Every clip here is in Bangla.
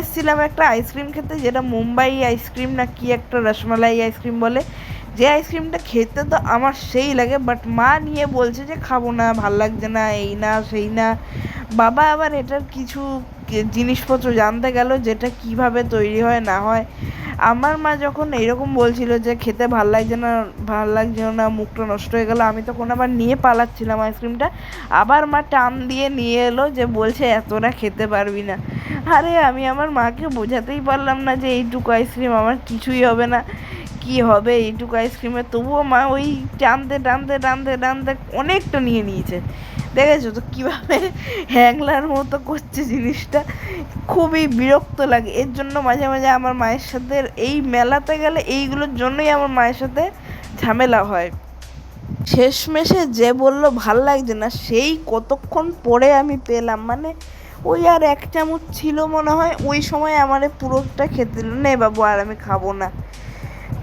এসেছিলাম একটা আইসক্রিম খেতে, যেটা মুম্বাই আইসক্রিম না কি একটা রসমালাই আইসক্রিম বলে। যে আইসক্রিমটা খেতে তো আমার সেই লাগে বাট মা নিয়ে বলছে যে খাব না, ভালো লাগছে না, এই না, সেই না। বাবা আবার এটার কিছু জিনিসপত্র জানতে গেল, যেটা কীভাবে তৈরি হয়, না হয়। আমার মা যখন এরকম বলছিল যে খেতে ভালো লাগছে না, ভালো লাগছে না, মুখটা নষ্ট হয়ে গেল, আমি তখন আবার নিয়ে পালাচ্ছিলাম আইসক্রিমটা। আবার মা টান দিয়ে নিয়ে এলো যে বলছে, এতটা খেতে পারবি না। আরে আমি আমার মাকে বোঝাতেই পারলাম না যে এইটুকু আইসক্রিম আমার কিছুই হবে না। কি হবে এইটুকু আইসক্রিমে? তবুও মা ওই টানতে টানতে টানতে টানতে অনেকটা নিয়ে নিয়েছে। দেখেছ তো কীভাবে হ্যাংলার মতো করছে জিনিসটা? খুবই বিরক্ত লাগে। এর জন্য মাঝে মাঝে আমার মায়ের সাথে এই মেলাতে গেলে এইগুলোর জন্যই আমার মায়ের সাথে ঝামেলা হয়। শেষমেশে যে বলল, ভালো লাগছে না। সেই কতক্ষণ পরে আমি পেলাম। মানে ওই আর এক চামচ ছিল মনে হয়, ওই সময় আমার পুরোটা খেতে দিল, নে বাবু, আর আমি খাব না।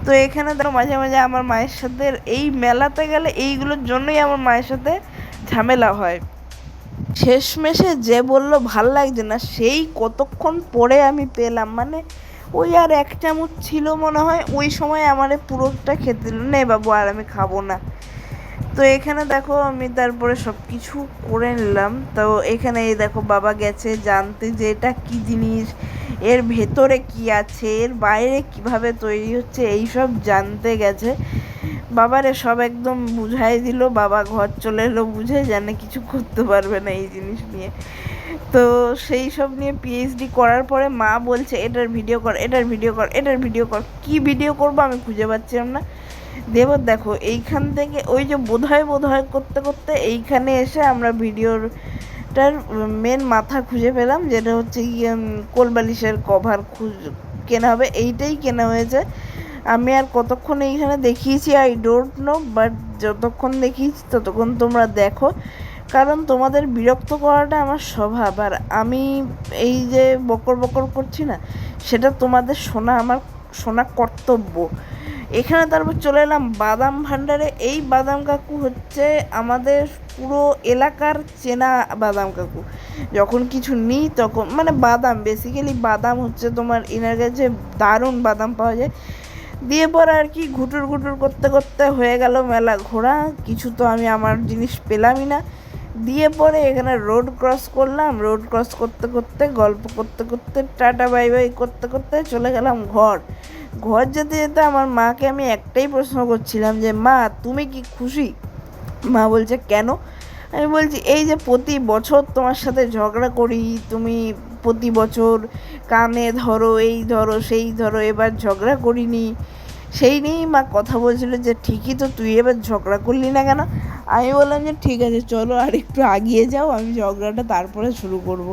তো এখানে ধরো মাঝে মাঝে আমার মায়ের সাথে এই মেলাতে গেলে এইগুলোর জন্যই আমার মায়ের সাথে ঝামেলা হয়। শেষমেশে যে বলল, ভালো লাগছে না, সেই কতক্ষণ পরে আমি পেলাম। মানে ওই আর এক চামচ ছিল মনে হয়, ওই সময় আমারে পুরোটা খেতে দিল, নে বাবু, আর আমি খাব না। তো এখানে দেখো আমি তারপরে সব কিছু করে নিলাম। তো এখানে এই দেখো, বাবা গেছে জানতে যে এটা কী জিনিস, এর ভেতরে কি আছে, এর বাইরে কীভাবে তৈরি হচ্ছে এই সব জানতে গেছে। বাবারে সব একদম বুঝাই দিল, বাবা ঘর চলে এলো বুঝে জানে কিছু করতে পারবে না এই জিনিস নিয়ে। তো সেই সব নিয়ে পিএইচডি করার পরে মা বলছে, এটার ভিডিও কর, এটার ভিডিও কর, এটার ভিডিও কর। কি ভিডিও করব আমি খুঁজে পাচ্ছিলাম না। দেবর, দেখো, এইখান থেকে, ওই যে বোধহয় বোধহয় করতে করতে এইখানে এসে আমরা ভিডিওটার মেন মাথা খুঁজে পেলাম, যেটা হচ্ছে কোলবালিশের কভার খুঁজ কেনা হবে, এইটাই কেনা হয়েছে। আমি আর কতক্ষণ এইখানে দেখিয়েছি আই ডোন্ট নো বাট যতক্ষণ দেখিয়েছি ততক্ষণ তোমরা দেখো। কারণ তোমাদের বিরক্ত করাটা আমার স্বভাব, আর আমি এই যে বকর বকর করছি না, সেটা তোমাদের শোনা আমার, শোনা কর্তব্য। এখানে তারপর চলে এলাম বাদাম ভাণ্ডারে। এই বাদাম কাকু হচ্ছে আমাদের পুরো এলাকার চেনা বাদাম কাকু। যখন কিছু নিই তখন মানে বাদাম বেসিক্যালি বাদাম হচ্ছে তোমার এনার কাছে দারুণ বাদাম পাওয়া যায়। দিয়ে পরে আর কি ঘুটুর ঘুটুর করতে করতে হয়ে গেল মেলা ঘোরা। কিছু তো আমি আমার জিনিস পেলামই না। দিয়ে পরে এখানে রোড ক্রস করলাম। রোড ক্রস করতে করতে, গল্প করতে করতে, টাটা, বাই বাই করতে করতে চলে গেলাম ঘর। ঘর যেতে যেতে আমার মাকে আমি একটাই প্রশ্ন করছিলাম যে, মা, তুমি কি খুশি? মা বলছে, কেন? আমি বলছি, এই যে প্রতি বছর তোমার সাথে ঝগড়া করি, তুমি প্রতি বছর কানে ধরো এই ধরো সেই ধরো এবার ঝগড়া করিনি। সেই নিয়েই মা কথা বলছিল যে ঠিকই তো তুই এবার ঝগড়া করলি না কেন? আমি বললাম যে ঠিক আছে চলো আর একটু আগিয়ে যাও আমি ঝগড়াটা তারপরে শুরু করব।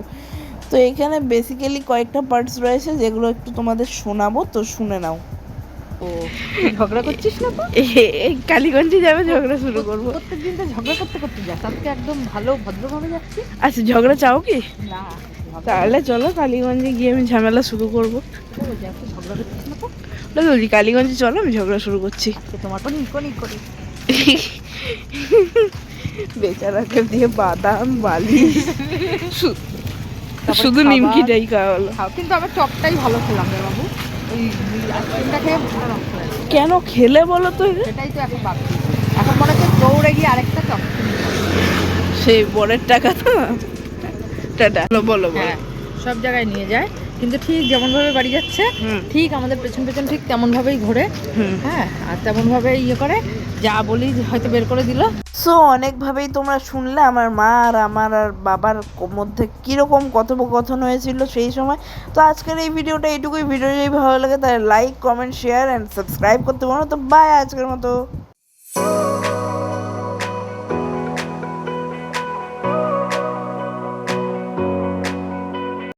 তো এখানে বেসিক্যালি কয়েকটা পার্টস রয়েছে যেগুলো একটু তোমাদের শোনাবো তো শুনে নাও। ও। ঝগড়া করছিস না তো? এই কালীগঞ্জে যাবে ঝগড়া শুরু করব। প্রত্যেক দিন তো ঝগড়া করতে করতে যাস আজকে একদম ভালো ভদ্রভাবে যাচ্ছিস। আচ্ছা ঝগড়া চাও কি? না। তাহলে চলো কালীগঞ্জে গিয়ে আমি ঝামেলা শুরু করব। বলছি কালীগঞ্জে চলো আমি ঝগড়া শুরু করছি। তোমার কোন ইকোনি করি বেচারাকে দিয়ে বাদাম বালি শুধু। নিমকিটাই খাওয়া হলো। কিন্তু আমার চপটাই ভালো খেলাম রে বাবু। ওই আইসক্রিমটা খেয়ে। কেন খেলে বলো তো সেটাই তো এখন বাকি। এখন মনে হচ্ছে দৌড়ে গিয়ে আরেকটা চপ। সেই বরের টাকা তো। বলো বলো হ্যাঁ সব জায়গায় নিয়ে যায়। কিন্তু ঠিক যেমনভাবে বাড়ি যাচ্ছে ঠিক আমাদের পেছন পেছন ঠিক তেমনভাবেই ঘোরে। হুম। হ্যাঁ আর তেমনভাবে ইয়ে করে যা বলি হয়তো বের করে দিল। সো অনেকভাবেই তোমরা শুনলে আমার মা আর আমার আর বাবার মধ্যে কীরকম কথোপকথন হয়েছিল সেই সময়। তো আজকের এই ভিডিওটা এইটুকুই। ভিডিও যদি ভালো লাগে তাহলে like comment share and subscribe করতে পারো তো বাই আজকের মতো।